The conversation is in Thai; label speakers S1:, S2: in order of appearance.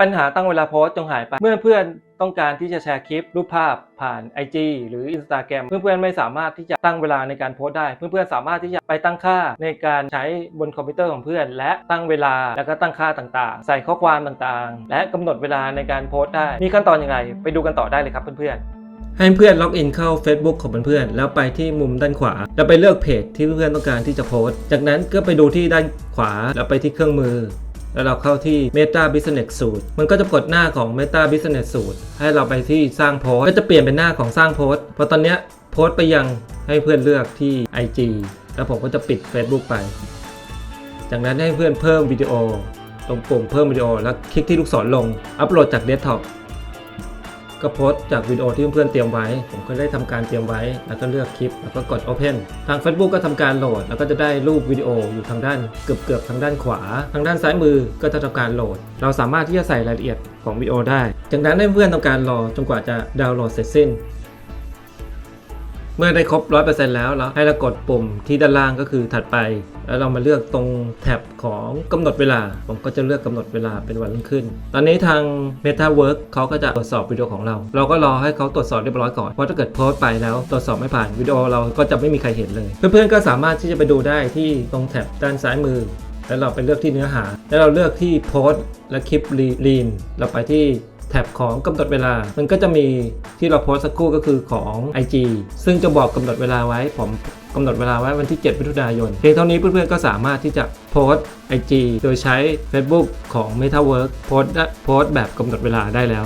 S1: ปัญหาตั้งเวลาโพสต์จงหายไป เมื่อเพื่อนต้องการที่จะแชร์คลิปรูปภาพผ่าน IG หรือ Instagram เพื่อนๆไม่สามารถที่จะตั้งเวลาในการโพสต์ได้ เพื่อนๆสามารถที่จะไปตั้งค่าในการใช้บนคอมพิวเตอร์ของเพื่อน และตั้งเวลาแล้วก็ตั้งค่าต่างๆ ใส่ข้อความต่างๆ และกำหนดเวลาในการโพสต์ได้ มีขั้นตอนอย่างไรไปดูกันต่อได้เลยครับเพื่อนๆให้เพื่อนล็อกอินเข้า Facebook ของเพื่อนๆแล้วไปที่มุมด้านขวา แล้วไปเลือกเพจที่เพื่อนๆต้องการที่จะโพสต์ จากนั้นก็ไปดูที่ด้านขวาแล้วไปที่เครื่องมือ แล้วเราเข้าที่ Meta Business Suite มันก็จะกดหน้าของ Meta Business Suite ให้เราไปที่สร้างโพสก็จะเปลี่ยนเป็นหน้าของสร้างโพสเพราะตอนเนี้ยโพสไปยังให้เพื่อนเลือกที่ IG แล้วผมก็จะปิด Facebook ไป จากนั้นให้เพื่อนเพิ่มวิดีโอ ตรงปุ่มเพิ่มวิดีโอแล้วคลิกที่ลูกศรลง อัปโหลดจากเดสก์ท็อป ก็โพสต์จากวิดีโอที่เพื่อนๆเตรียมไว้ ผมก็ได้ทำการเตรียมไว้ แล้วก็เลือกคลิป แล้วก็กด Open ทาง Facebook ก็ทำการโหลด แล้วก็จะได้รูปวิดีโออยู่ทางด้านเกือบๆทางด้านขวา ทางด้านซ้ายมือก็จะทำการโหลด เราสามารถที่จะใส่รายละเอียดของวิดีโอได้ จากนั้นให้เพื่อนทำการรอจนกว่าจะดาวน์โหลดเสร็จสิ้น เมื่อได้ครบ 100%แล้วเราให้เรากดปุ่มที่ด้านล่างก็คือถัดไป แล้วเรามาเลือกตรงแท็บของกำหนดเวลา ผมก็จะเลือกกำหนดเวลาเป็นวันรุ่งขึ้น ตอนนี้ทาง MetaWork เขาก็จะตรวจสอบวิดีโอของเรา เราก็รอให้เขาตรวจสอบเรียบร้อยก่อน เพราะถ้าเกิดโพสต์ไปแล้วตรวจสอบไม่ผ่านวิดีโอเราก็จะไม่มีใครเห็นเลย เพื่อนๆก็สามารถที่จะไปดูได้ที่ตรงแท็บด้านซ้ายมือ แล้วเราไปเลือกที่เนื้อหา แล้วเราเลือกที่โพสต์และคลิปลีนเราไปที่ แท็บของกำหนดเวลา มันก็จะมีที่เราโพสสักครู่ก็คือของ IG ซึ่งจะบอกกำหนดเวลาไว้ผมกำหนดเวลาไว้วันที่ 7 มิถุนายน เพียงเท่านี้เพื่อนๆ ก็สามารถที่จะโพสต์ IG โดยใช้ Facebook ของ MetaWork โพสต์โพสต์แบบกำหนดเวลาได้แล้ว